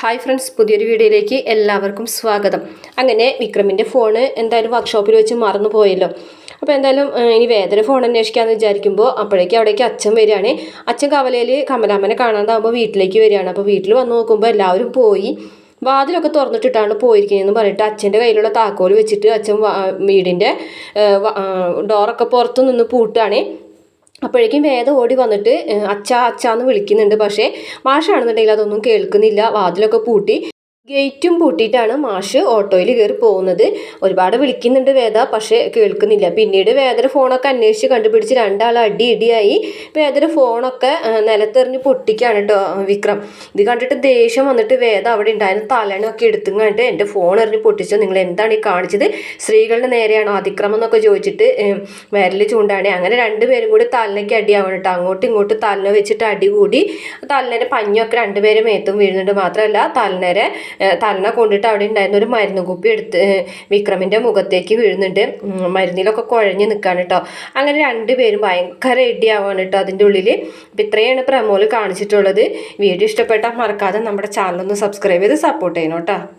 Hi friends പുതിയൊരു വീഡിയോയിലേക്ക് എല്ലാവർക്കും സ്വാഗതം. അങ്ങനെ വിക്രമിന്റെ ഫോണ് എന്തായാലും വർക്ക്ഷോപ്പിൽ വെച്ച് മറന്നു പോയല്ലോ. അപ്പോൾ എന്തായാലും ഇനി വേദന ഫോൺ അന്വേഷിക്കാമെന്ന് വിചാരിക്കുമ്പോൾ അപ്പോഴേക്കും അവിടേക്ക് അച്ഛൻ വരികയാണ്. അച്ഛൻ കവലയിൽ കമലാമ്മനെ കാണാണ്ടാകുമ്പോൾ വീട്ടിലേക്ക് വരികയാണ്. അപ്പോൾ വീട്ടിൽ വന്ന് നോക്കുമ്പോൾ എല്ലാവരും പോയി. വാതിലൊക്കെ തുറന്നിട്ടിട്ടാണ് പോയിരിക്കുന്നതെന്ന് പറഞ്ഞിട്ട് അച്ഛന്റെ കയ്യിലുള്ള താക്കോൽ വെച്ചിട്ട് അച്ഛൻ വീടിന്റെ ഡോറൊക്കെ പുറത്തു നിന്ന് പൂട്ടാണ് അപ്പോഴേക്കും വേദം ഓടി വന്നിട്ട് അച്ഛാ അച്ഛാ എന്ന് വിളിക്കുന്നുണ്ട്. പക്ഷേ മാഷാണെന്നുണ്ടെങ്കിൽ അതൊന്നും കേൾക്കുന്നില്ല. വാതിലൊക്കെ പൂട്ടി. ഗേറ്റും പൂട്ടിയിട്ടാണ് മാഷ് ഓട്ടോയിൽ കയറി പോകുന്നത്. ഒരുപാട് വിളിക്കുന്നുണ്ട് വേദ പക്ഷേ കേൾക്കുന്നില്ല. പിന്നീട് വേദന ഫോണൊക്കെ അന്വേഷിച്ച് കണ്ടുപിടിച്ച് രണ്ടാൾ അടി ഇടിയായി. വേദന ഫോണൊക്കെ നിലത്തെറിഞ്ഞ് പൊട്ടിക്കാണ് കേട്ടോ വിക്രം. ഇത് കണ്ടിട്ട് ദേഷ്യം വന്നിട്ട് വേദ അവിടെ ഉണ്ടായിരുന്ന തലണൊക്കെ എടുത്തും കണ്ടിട്ട് എന്റെ ഫോൺ എറിഞ്ഞ് പൊട്ടിച്ചോ. നിങ്ങൾ എന്താണ് ഈ കാണിച്ചത്? സ്ത്രീകളുടെ നേരെയാണോ അതിക്രമം എന്നൊക്കെ ചോദിച്ചിട്ട് വിരൽ ചൂണ്ടാണ്. അങ്ങനെ രണ്ടുപേരും കൂടി തലനയ്ക്ക് അടിയാവണം കേട്ടോ അങ്ങോട്ടും ഇങ്ങോട്ടും തലന വെച്ചിട്ട് അടി കൂടി. തലനേരെ പഞ്ഞൊക്കെ രണ്ടുപേരും മേത്തും വീഴുന്നുണ്ട്. മാത്രമല്ല തലനേരെ തലന കൊണ്ടിട്ട് അവിടെ ഉണ്ടായിരുന്ന ഒരു മരുന്ന് കുപ്പി എടുത്ത് വിക്രമിന്റെ മുഖത്തേക്ക് വീഴുന്നുണ്ട്. മരുന്നിലൊക്കെ കുഴഞ്ഞ് നിൽക്കുകയാണ് കേട്ടോ അങ്ങനെ രണ്ടുപേരും ഭയങ്കര ഇടിയാവാണ് കേട്ടോ അതിന്റെ ഉള്ളിൽ അപ്പം ഇത്രയാണ് പ്രമോൽ കാണിച്ചിട്ടുള്ളത്. വീഡിയോ ഇഷ്ടപ്പെട്ടാൽ മറക്കാതെ നമ്മുടെ ചാനലൊന്ന് സബ്സ്ക്രൈബ് ചെയ്ത് സപ്പോർട്ട് ചെയ്യണം കേട്ടോ